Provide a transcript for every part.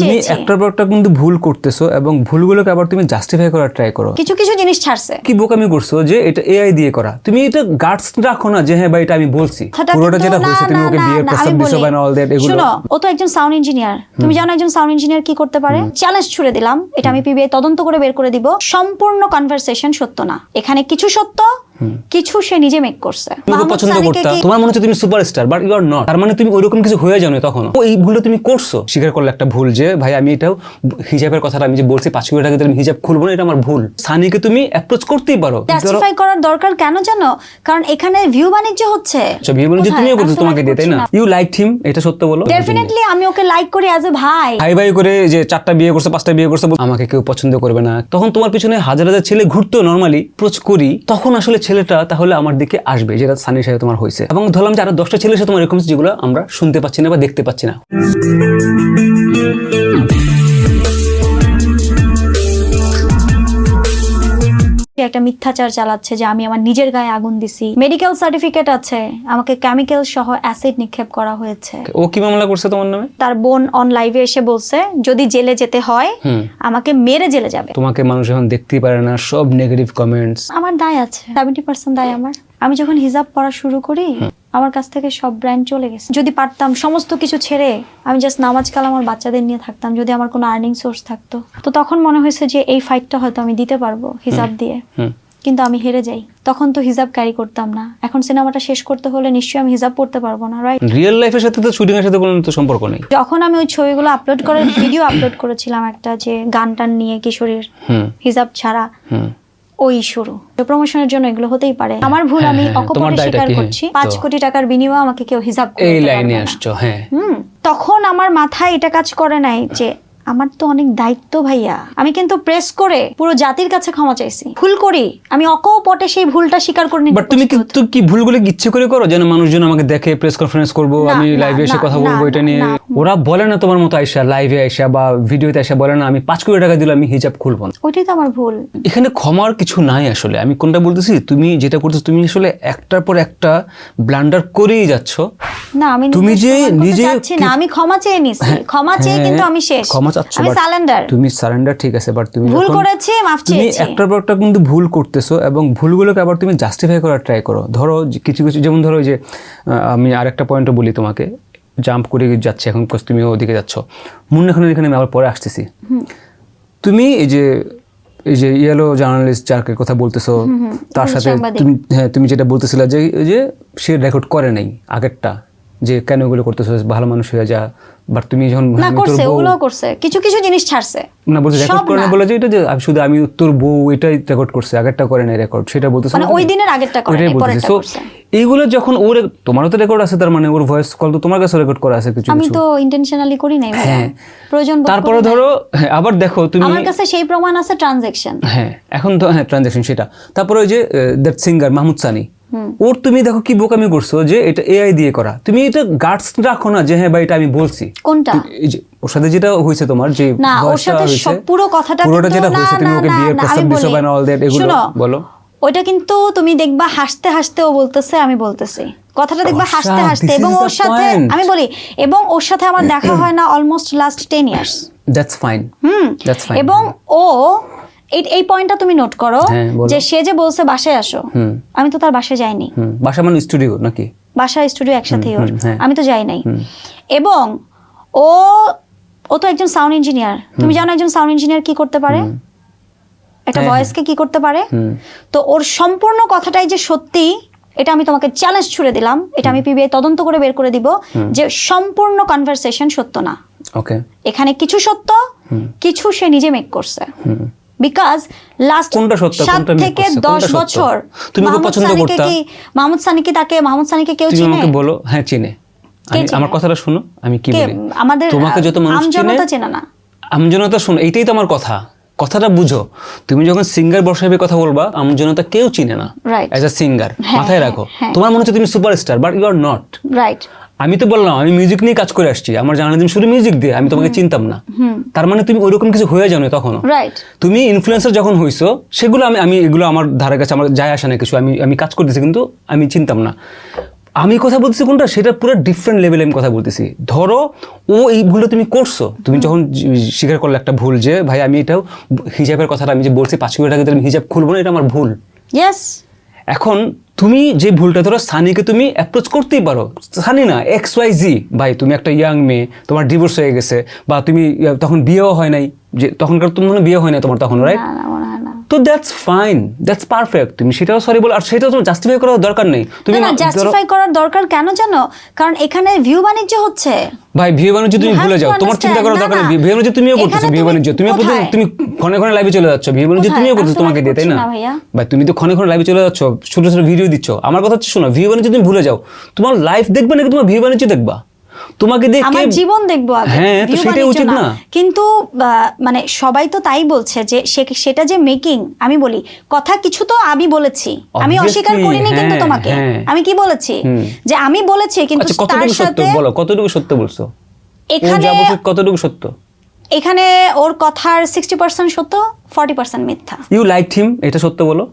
তুমি একটার পর একটা কিন্তু ভুল করতেছো এবং ভুলগুলোকে আবার তুমি জাস্টিফাই করার ট্রাই করো। কিছু কিছু জিনিস ছাড়ছে। কি বোকামি করছ যে এটা এআই দিয়ে করা? তুমি এটা গার্ডস রাখো না যে হ্যাঁ ভাই এটা আমি বলছি। পুরোটা যেটা হয়েছে তুমি ওকে না, বিয়ের প্রস্তাব দিছো। বা অল দ্যাট এগুলো। শোনো ও তো একজন সাউন্ড ইঞ্জিনিয়ার তুমি জানো একজন সাউন্ড ইঞ্জিনিয়ার কি করতে পারে? চ্যালেঞ্জ ছুড়ে দিলাম। এটা আমি পিবিআই তদন্ত করে বের করে দিব। সম্পূর্ণ কনভারসেশন সত্য না। এখানে কিছু সত্য কিছু সে নিজে মেক করছে। পছন্দ করতাম তোমার মনে হচ্ছে তুমি superstar but you are not তার মানে তুমি ওইরকম কিছু হয়ে যাও তখন ও এই ভুলটা তুমি করছ। স্বীকার করলে একটা ভুল যে ভাই আমি এটাও হিজাবের কথাটা আমি যে বলছি পাঁচ কোটি টাকা আমি হিজাব খুলবো না এটা আমার ভুল। সানিকে তুমি অ্যাপ্রোচ করতেই পারো। জাস্টিফাই করার দরকার কেন জানো? কারণ এখানে ভিউ বাণিজ্য হচ্ছে। আচ্ছা বিয়ে বলে যে কোথায়? তুমিও করছ তোমাকে দিয়ে তাই না? ইউ লাইক হিম এটা সত্য বলো। ডেফিনেটলি আমি ওকে লাইক করি অ্যাজ এ ভাই। ভাই ভাই করে যে চারটা বিয়ে করছে পাঁচটা বিয়ে করছে আমাকে কেউ পছন্দ করবে না। তখন তোমার পিছনে হাজার হাজার ছেলে ঘুরতো নর্মালি প্রোচ করি। তখন আসলে ছেলেটা তাহলে আমার দিকে আসবে, যেটা সানির সাথে তোমার হয়েছে। এবং ধরলাম যে আরও দশটা ছেলের সাথে তোমার এরকম যেগুলো আমরা শুনতে পাচ্ছি না বা দেখতে পাচ্ছি না। একটা মিথ্যাচার চালাচ্ছে যে আমি আমার নিজের গায়ে আগুন দিছি। মেডিকেল সার্টিফিকেট আছে। আমাকে কেমিক্যাল সহ অ্যাসিড নিক্ষেপ করা হয়েছে। ও কি মামলা করছে তোমার নামে? তার বোন অন লাইভে এসে বলছে যদি জেলে যেতে হয় আমাকে মেরে জেলে যাবে। তোমাকে মানুষ এখন দেখতেই পারে না সব নেগেটিভ কমেন্টস আমার দায় আছে। সেভেন্টি পার্সেন্ট দায় আমার। আমি যখন হিজাব পড়া শুরু করি আমার কাছ থেকে সব ব্র্যান্ড চলে গেছে। যদি পারতাম সমস্ত কিছু ছেড়ে আমি জাস্ট নামাজ কাল আমার বাচ্চাদের নিয়ে থাকতাম যদি আমার কোনো আর্নিং সোর্স থাকতো। তো তখন মনে হয়েছে যে এই ফাইটটা হয়তো আমি দিতে পারব হিসাব দিয়ে। কিন্তু আমি হেরে যাই। তখন তো হিজাব ক্যারি করতাম না। এখন সিনেমাটা শেষ করতে হলে নিশ্চয়ই আমি হিজাব পড়তে পারব না রাইট রিয়েল লাইফের সাথে তো শুটিং এর সাথে কোনো তো সম্পর্ক নেই। যখন আমি ওই ছবিগুলো আপলোড করে ভিডিও আপলোড করেছিলাম একটা যে গান টান নিয়ে কিশোরীর হিজাব ছাড়া ওই শুরু। প্রমোশনের জন্য এগুলো হতেই পারে। আমার ভুল হ্যাঁ, আমি হ্যাঁ, অকপটে স্বীকার করছি। হ্যাঁ, পাঁচ কোটি টাকার বিনিময়ে আমাকে কেউ হিসাব করতে এই লাইনে। আসছো হ্যাঁ। তখন আমার মাথায় এটা কাজ করে নাই যে আমার তো অনেক দায়িত্ব ভাইয়া। আমি কিন্তু প্রেস করে পুরো জাতির কাছে ক্ষমা চাইছি। ভুল করি। আমি অকপটে সেই ভুলটা স্বীকার করে নিতে বাট তুমি কিন্তু কি ভুলগুলো ইচ্ছে করে করো? যেন মানুষজন আমাকে দেখে প্রেস কনফারেন্স করব আমি লাইভে এসে কথা বলব এটা নিয়ে। ওরা বলে না তোমার মতো আইসা লাইভে আইসা বা ভিডিওতে আইসা বলে না আমি পাঁচ কোটি টাকা দিলে আমি হিজাব খুলবো না। ওইটাই তো আমার ভুল। এখানে ক্ষমার কিছু নাই আসলে। আমি কোনটা বলতেছি? তুমি যেটা করতেছো তুমি আসলে একটার পর একটা ব্লান্ডার করেই যাচ্ছ। না আমি তুমি যে নিজে না আমি ক্ষমা চেয়ে নিছি ক্ষমা চেয়ে হ্যাঁ, কিন্তু আমি শেষ। ক্ষমা চাচ্ছ আমি তুমি সারেন্ডার ঠিক আছে বাট তুমি ভুল করেছি মাফ তুমি একটার পর একটা কিন্তু ভুল করতেছো এবং ভুলগুলোকে আবার তুমি জাস্টিফাই করার ট্রাই করো। ধরো কিছু কিছু যেমন ধরো যে আমি আরেকটা পয়েন্টও বলি তোমাকে। জাম্প করে যাচ্ছে এখন because তুমি ওদিকে যাচ্ছ। মুন্না খানের এখানে আমি আবার পরে আসতেছি। তুমি এই যে এই যে ইয়েলো জার্নালিস্ট যাকে কথা বলতেছো তার সাথে তুমি হ্যাঁ তুমি যেটা বলতেছিলে যে যে সে রেকর্ড করে নাই আগেরটা। যে কেন ওগুলো করতেছো? ভালো মানুষ হয়ে যা। বাট তুমি যখন না করছে ওগুলো করছে। কিছু কিছু জিনিস ছাড়ছে। না বলছে রেকর্ড করে। বলে যে এটা যে আমি শুধু আমি তোর বউ এটাই রেকর্ড করছে আগেরটা করে রেকর্ড সেটা বলতেছে। মানে ওই দিনের আগেরটা করে পরেরটা করছে। এইগুলো যখন ওর তোমারও তো রেকর্ড আছে তার মানে ওর ভয়েস কল তো তোমার কাছে রেকর্ড করা আছে কিছু আমি তো ইন্টেনশনালি করি নাই হ্যাঁ। প্রয়োজন তারপরে ধরো হ্যাঁ, আবার দেখো তুমি আমার কাছে সেই প্রমাণ আছে ট্রানজাকশন হ্যাঁ এখন তো হ্যাঁ ট্রানজাকশন সেটা। তারপরে ওই যে দ্যাট সিঙ্গার মাহমুদ সানি। ওর তুমি দেখো কি বোকামি করছ যে এটা এআই দিয়ে করা। তুমি এটা গার্ডস রাখো না যে হ্যাঁ ভাই এটা আমি বলছি। কোনটা? ওর সাথে যেটা হয়েছে তোমার যে না ওর সাথে সব পুরো কথাটা পুরোটা যেটা হয়েছে তুমি ওকে বিয়ের প্রস্তাব দিছো বা অল দ্যাট এগুলো বলো। ওইটা কিন্তু তুমি দেখবা হাসতে হাসতে ও বলতেছে আমি বলতেছি। কথাটা দেখবা হাসতে হাসতে এবং ওর সাথে আমি বলি এবং ওর সাথে আমার দেখা হয় না almost last ten years that's fine hmm that's fine এবং ও এই এই পয়েন্টটা তুমি নোট করো হ্যাঁ, যে সে যে বলছে বাসায় আসো। আমি তো তার বাসায় যাইনি। বাসা মানে স্টুডিও নাকি? বাসা স্টুডিও একসাথেই ওর। হ্যাঁ। আমি তো যাই নাই। এবং ও ও তো একজন সাউন্ড ইঞ্জিনিয়ার তুমি জানো একজন সাউন্ড ইঞ্জিনিয়ার কি করতে পারে? একটা হ্যাঁ, ভয়েসকে কি করতে পারে? তো ওর সম্পূর্ণ কথাটাই যে সত্যি এটা আমি তোমাকে চ্যালেঞ্জ ছুড়ে দিলাম। এটা আমি পিবিআই তদন্ত করে বের করে দিব যে সম্পূর্ণ কনভারসেশন সত্য না। ওকে এখানে কিছু সত্য কিছু সে নিজে মেক করছে। বিকজ লাস্ট কোনটা সত্য, সাত থেকে দশ? বছর তুমি ওকে পছন্দ সানিকে কি মাহমুদ সানি কি তাকে মাহমুদ সানিকে কেউ তুমি চিনে? আমাকে বলো হ্যাঁ চিনে। আমার কথাটা শোনো আমি কি বলি? আমাদের তোমাকে যত মানুষ চিনে আমজনতা চেনে না। আমজনতা শোনো এইটাই তো আমার কথা। কথাটা বুঝো। তুমি যখন সিঙ্গার বসাবে কথা বলবা আমজনতা কেউ চিনে না. অ্যাজ আ সিঙ্গার হ্যাঁ, মাথায় হ্যাঁ, রাখো। হ্যাঁ। তোমার মনে হচ্ছে তুমি superstar but you are not right আমি তো বললাম আমি মিউজিক নিয়ে কাজ করে আসছি আমার জার্নালিজম শুধু মিউজিক দিয়ে আমি তোমাকে চিনতাম না। তার মানে তুমি ওইরকম কিছু হয়ে যাও না তখনও তুমি ইনফ্লুয়েন্সার যখন হইছো সেগুলো আমি আমি এগুলো আমার ধারে কাছে আমার যায় আসে না কিছু আমি আমি কাজ করতেছি কিন্তু আমি চিনতাম না। আমি কথা বলতেছি কোনটা? সেটা পুরো ডিফারেন্ট লেভেলে আমি কথা বলতেছি। ধরো ও এই ভুলটা তুমি করছ। তুমি যখন স্বীকার করলে একটা ভুল যে ভাই আমি এটাও হিজাবের কথাটা আমি যে বলছি পাঁচ আগে আমি হিজাব খুলবো না এটা আমার ভুল। ইয়েস এখন তুমি যে ভুলটা ধরো, সানিকে তুমি অ্যাপ্রোচ করতেই পারো। সানি না এক্স ওয়াই জি ভাই, তুমি একটা ইয়াং মেয়ে, তোমার ডিভোর্স হয়ে গেছে, বা তুমি তখন বিয়েও হয় নাই, যে তখনকার তোমার মনে বিয়ে হয় না তোমার তখন রাইট তো দ্যাটস ফাইন দ্যাটস পারফেক্ট তুমি সেটাও সরি বলো আর সেটাও তোমার জাস্টিফাই করার দরকার নেই। তুমি না জাস্টিফাই করার দরকার কেন জানো? কারণ এখানে ভিউ বাণিজ্য হচ্ছে। ভাই বিয়ে বাণিজ্য তুমি ভুলে যাও তোমার চিন্তা করার দরকার নেই। বিয়ে বাণিজ্য তুমিও করতেছো তুমি বাণিজ্য। তুমি প্রতি- কোথায়? তুমি ক্ষণে ক্ষণে লাইভে চলে যাচ্ছ ভিউ বাণিজ্য তুমিও আমি করতেছো তোমাকে দিয়ে তাই না? ভাই তুমি তো ক্ষণে ক্ষণে লাইভে চলে যাচ্ছ ছোট ছোট ভিডিও দিচ্ছ। আমার কথা হচ্ছে শোনো বিয়ে বাণিজ্য তুমি ভুলে যাও। তোমার লাইফ দেখবে নাকি তোমার বিয়ে বাণিজ্য দেখবা? তোমাকে দিয়ে আমার জীবন দেখব আগে হ্যাঁ, তো সেটাই উচিত না। কিন্তু মানে সবাই তো তাই বলছে যে সেটা যে মেকিং আমি বলি কথা কিছু তো আমি বলেছি। আমি অস্বীকার করিনি কিন্তু হ্যাঁ, তোমাকে। হ্যাঁ। আমি কি বলেছি? যে আমি বলেছি কিন্তু আচ্ছা তার কতটুকু সত্য সাথে বলো কতটুকু সত্য বলছো? এখানে কতটুকু সত্য? এখানে ওর কথার সিক্সটি পার্সেন্ট সত্য ফর্টি পার্সেন্ট মিথ্যা। ইউ লাইক হিম এটা সত্য বলো।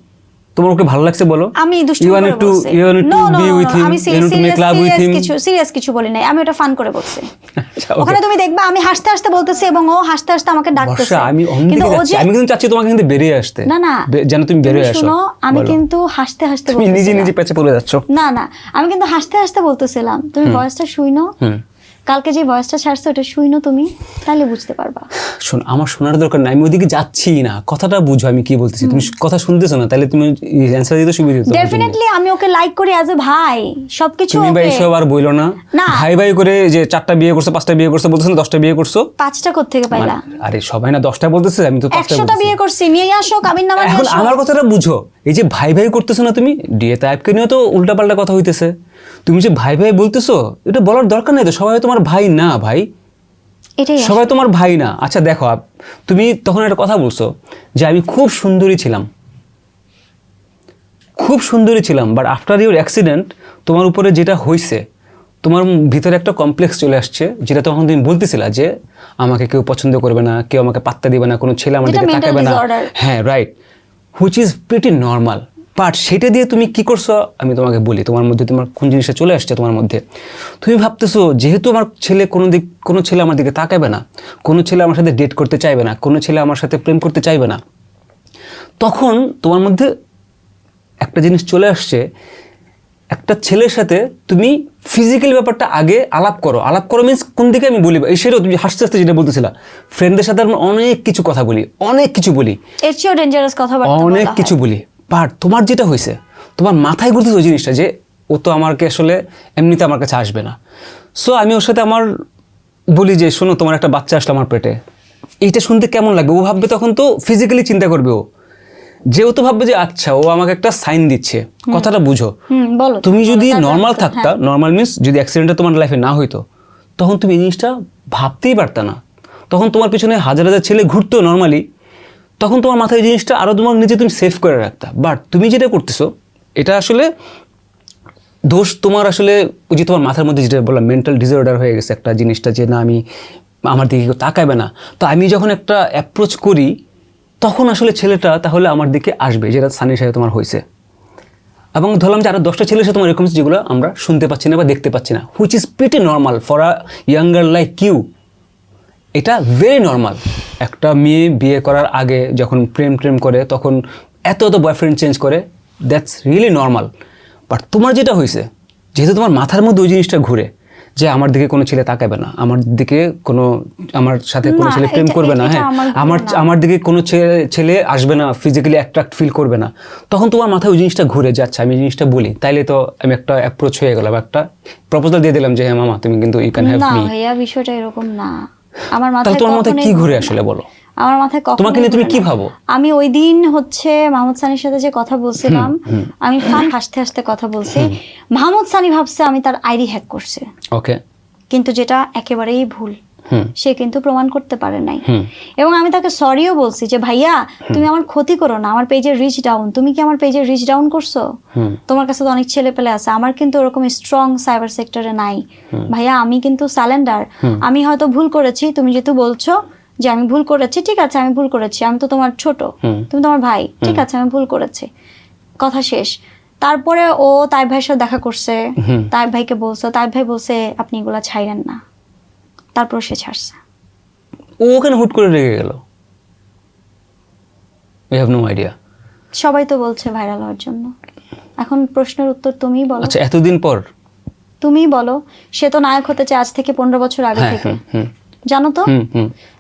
তোমার ওকে ভালো লাগছে বলো? আমি দুষ্টু ইউ করে to you want to be with him আমি সিরিয়াস হিম কিছু সিরিয়াস কিছু বলি নাই। আমি ওটা ফান করে বলছি। আচ্ছা, ওখানে তুমি দেখবা আমি হাসতে হাসতে বলতেছি এবং ও হাসতে হাসতে আমাকে ডাকতেছে। আমি কিন্তু ও যে আমি কিন্তু চাচ্ছি তোমাকে কিন্তু বেরিয়ে আসতে। না না। যেন তুমি বেরিয়ে আসো। শুনো আমি কিন্তু হাসতে হাসতে তুমি নিজে। নিজে পেঁচে পড়ে যাচ্ছ। না না আমি কিন্তু হাসতে হাসতে বলতেছিলাম। তুমি ভয়েসটা শুইনো হুম। কালকে যে ভয়েসটা ছাড়ছো ওটা শুইনো তুমি তাহলে বুঝতে পারবা। শোন আমার শোনার দরকার নাই আমি ওদিকে যাচ্ছি না। কথাটা বুঝো আমি কি বলতেছি? তুমি কথা শুনতেছো না তাহলে তুমি অ্যান্সার দিতে সুবিধা হতো ডেফিনেটলি আমি ওকে লাইক করি অ্যাজ এ ভাই সবকিছু তুমি ভাই এসব আর বইলো না। না। ভাই ভাই করে যে চারটা বিয়ে করছ পাঁচটা বিয়ে করছ বলতেছো না দশটা বিয়ে করছ? পাঁচটা কোত্থেকে পাইলা? মানে- আরে সবাই না দশটা বলতেছে আমি তো একশোটা। বিয়ে করছি নিয়ে আসো কাবিন নামা এখন আমার কথাটা বুঝো এই যে ভাই ভাই করতেছো না তুমি ডিএ তাইপকে নিয়ে তো উল্টাপাল্টা কথা হইতেছে। তুমি যে ভাই ভাই বলতেছো এটা বলার দরকার নাই তো সবাই তোমার ভাই না ভাই? এটাই সবাই তোমার ভাই না। আচ্ছা দেখো তুমি তখন একটা কথা বলছো যে আমি খুব সুন্দরী ছিলাম। খুব সুন্দরী ছিলাম বাট আফটার ইউর অ্যাক্সিডেন্ট তোমার উপরে যেটা হয়েছে তোমার ভিতরে একটা কমপ্লেক্স চলে আসছে যেটা তখন তুমি বলতেছিলা যে আমাকে কেউ পছন্দ করবে না কেউ আমাকে পাত্তা দিবে না কোনো ছেলে আমার দিকে তাকাবে না। হ্যাঁ right which is pretty normal but সেটা দিয়ে তুমি কি করছ? আমি তোমাকে বলি তোমার মধ্যে তোমার কোন জিনিসটা চলে আসছে তোমার মধ্যে? তুমি ভাবতেছো যেহেতু আমার ছেলে কোনো দিক কোনো ছেলে আমার দিকে তাকাবে না কোনো ছেলে আমার সাথে ডেট করতে চাইবে না কোনো ছেলে আমার সাথে প্রেম করতে চাইবে না তখন তোমার মধ্যে একটা জিনিস চলে আসছে একটা ছেলের সাথে তুমি ফিজিক্যাল ব্যাপারটা আগে আলাপ করো। আলাপ করো মিন্স কোন দিকে আমি বলি? এই সেটাও তুমি হাসতে হাসতে যেটা বলতেছিলা ফ্রেন্ডদের সাথে আমরা অনেক কিছু কথা বলি অনেক কিছু বলি। এর চেয়েও ডেঞ্জারাস কথাবার্তা অনেক কিছু বলি। বাট তোমার যেটা হয়েছে তোমার মাথায় ঘুরতেছে ওই জিনিসটা যে ও তো আমাকে আসলে এমনিতে আমার কাছে আসবে না। সো আমি ওর সাথে আমার বলি যে শোনো তোমার একটা বাচ্চা আসলো আমার পেটে। এইটা শুনতে কেমন লাগবে? ও ভাববে তখন তো ফিজিক্যালি চিন্তা করবে ও। যে ও তো ভাববে যে আচ্ছা ও আমাকে একটা সাইন দিচ্ছে। কথাটা বুঝো। তুমি যদি নর্মাল থাকতা হ্যাঁ। নর্মাল মিন্স যদি অ্যাক্সিডেন্টটা তোমার লাইফে না হইতো তখন তুমি এই জিনিসটা ভাবতেই পারতা না। তখন তোমার পিছনে হাজার হাজার ছেলে ঘুরতো নর্মালি তখন তোমার মাথায় জিনিসটা আরও তোমার নিজে তুমি সেভ করে রাখতা। বাট তুমি যেটা করতেছো, এটা আসলে দোষ তোমার আসলে ওই যে তোমার মাথার মধ্যে যেটা বললাম মেন্টাল ডিসঅর্ডার হয়ে গেছে একটা জিনিসটা যে, না, আমি আমার দিকে কেউ তাকাবে না। তো আমি যখন একটা অ্যাপ্রোচ করি, তখন আসলে ছেলেটা তাহলে আমার দিকে আসবে, যেটা সানির সাথে তোমার হয়েছে। এবং ধরলাম যে আরও দশটা ছেলের সাথে তোমার এরকম যেগুলো আমরা শুনতে পাচ্ছি না বা দেখতে পাচ্ছি না which is pretty normal for a younger like you এটা ভেরি নর্মাল একটা মেয়ে বিয়ে করার আগে যখন প্রেম প্রেম করে তখন এত এত বয়ফ্রেন্ড চেঞ্জ করে দ্যাটস রিয়েলি নর্মাল বাট তোমার যেটা হয়েছে যেহেতু তোমার মাথার মধ্যে ওই জিনিসটা ঘুরে যে আমার দিকে কোনো ছেলে তাকাবে না আমার দিকে কোনো আমার সাথে কোনো ছেলে প্রেম করবে না হ্যাঁ আমার আমার দিকে কোনো ছেলে ছেলে আসবে না ফিজিক্যালি অ্যাট্রাক্ট ফিল করবে না তখন তোমার মাথায় ওই জিনিসটা ঘুরে যাচ্ছে আমি এই জিনিসটা বলি তাইলে তো আমি একটা অ্যাপ্রোচ হয়ে গেলাম একটা প্রপোজাল দিয়ে দিলাম যে হ্যাঁ মামা তুমি কিন্তু ইউ ক্যান হ্যাভ না মি ভাইয়া বিষয়টা এরকম না। আমার মাথায় তোমার মাথায় কি ঘুরে আসলে বলো? আমার মাথায় কখন তোমাকে নিয়ে তুমি কি ভাবো? আমি ওই দিন হচ্ছে মাহমুদ সানির সাথে যে কথা বলছিলাম আমি ফান হাসতে হাসতে কথা বলছি। মাহমুদ সানি ভাবছে আমি তার আইডি হ্যাক করছে। ওকে কিন্তু যেটা একেবারেই ভুল। সে কিন্তু প্রমাণ করতে পারে নাই। এবং আমি তাকে সরিও বলছি যে ভাইয়া তুমি আমার ক্ষতি করো না আমার পেজের রিচ ডাউন তুমি কি আমার পেজের রিচ ডাউন করছ? তোমার কাছে তো অনেক ছেলে পেলে আছে আমার কিন্তু ওরকম স্ট্রং সাইবার সেক্টরে নাই। ভাইয়া আমি কিন্তু স্যালেন্ডার আমি হয়তো ভুল করেছি তুমি যেহেতু বলছো যে আমি ভুল করেছি ঠিক আছে আমি ভুল করেছি আমি তো তোমার ছোট। তুমি তোমার ভাই ঠিক আছে আমি ভুল করেছি। কথা শেষ। তারপরে ও তাই ভাইয়ের সাথে দেখা করছে। তাই ভাইকে বলছে তাই ভাই বলছে আপনি এগুলা ছাইরেন না। তারপর সে ছাড়ছে। ও ওখানে হুট করে রেগে গেল? আই হ্যাভ নো আইডিয়া সবাই তো বলছে ভাইরাল হওয়ার জন্য। এখন প্রশ্নের উত্তর তুমিই বলো। আচ্ছা এতদিন পর? তুমিই বলো সে তো নায়ক হতে চায় আজ থেকে পনেরো বছর আগে হ্যাঁ থেকে। জানো তো?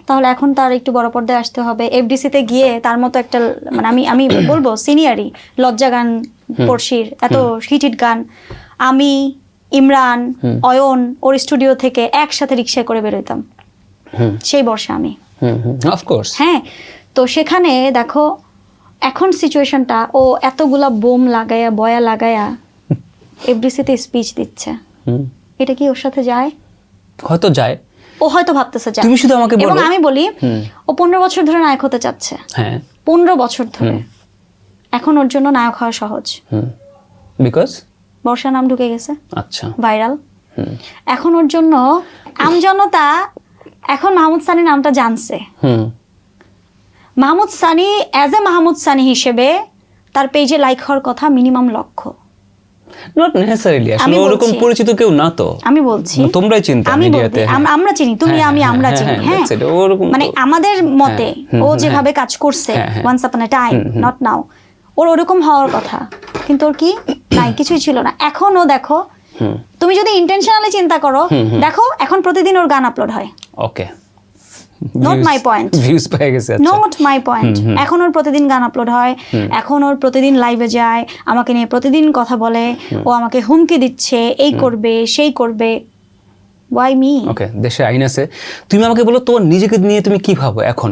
তাহলে এখন তার একটু বড় পর্দায় আসতে হবে। এফডিসি তে গিয়ে তার মতো একটা মানে আমি আমি বলব সিনিয়রই লজ্জা গান পড়শির এত হিটিড গান। আমি ইমরান অয়ন ওর স্টুডিও থেকে একসাথে রিক্সায় করে বেরোতাম। সেই বর্ষে আমি। অফকোর্স হ্যাঁ তো সেখানে দেখো এখন সিচুয়েশনটা ও এতগুলা বোম লাগায়া বয়া লাগায়া এফডিসিতে স্পিচ দিচ্ছে। এটা কি ওর সাথে যায়? হয়তো যায়। ও হয়তো ভাবতেছে যায়। তুমি শুধু আমাকে এবং বলো। আমি বলি ও পনেরো বছর ধরে নায়ক হতে চাচ্ছে। হ্যাঁ। পনেরো বছর ধরে। এখন ওর জন্য নায়ক হওয়া সহজ। হুম। বিকজ বর্ষা নাম ঢুকে গেছে। আচ্ছা। ভাইরাল। এখন ওর জন্য আমজনতা এখন মাহমুদ সানি নামটা জানছে। মাহমুদ সানি অ্যাজ এ মাহমুদ সানি হিসেবে তার পেজে লাইক হওয়ার কথা মিনিমাম লক্ষ্য। নট নেসেসারিলি আসলে আমি ওরকম পরিচিত কেউ না তো। আমি বলছি। তোমরাই চিন্তা আমি বলতে আমরা চিনি তুমি হ্যাঁ, আমি হ্যাঁ, আমরা হ্যাঁ, চিনি হ্যাঁ, মানে আমাদের মতে ও যেভাবে কাজ করছে। Once upon A time. Not now ওর ওরকম হওয়ার কথা। কিন্তু ওর কি? নাই কিছুই ছিল না। এখনও দেখো তুমি যদি ইন্টেনশনালি চিন্তা করো দেখো এখন প্রতিদিন ওর গান আপলোড হয়। Okay Not my point. Views পেয়ে গেছে নোট মাই পয়েন্ট এখন ওর প্রতিদিন গান আপলোড হয় এখন ওর প্রতিদিন লাইভে যায় আমাকে নিয়ে প্রতিদিন কথা বলে ও আমাকে হুমকি দিচ্ছে এই করবে সেই করবে। ওয়াই মি ওকে দেশে আইন আছে। তুমি আমাকে বলো তোমার নিজেকে নিয়ে তুমি কি ভাবো এখন?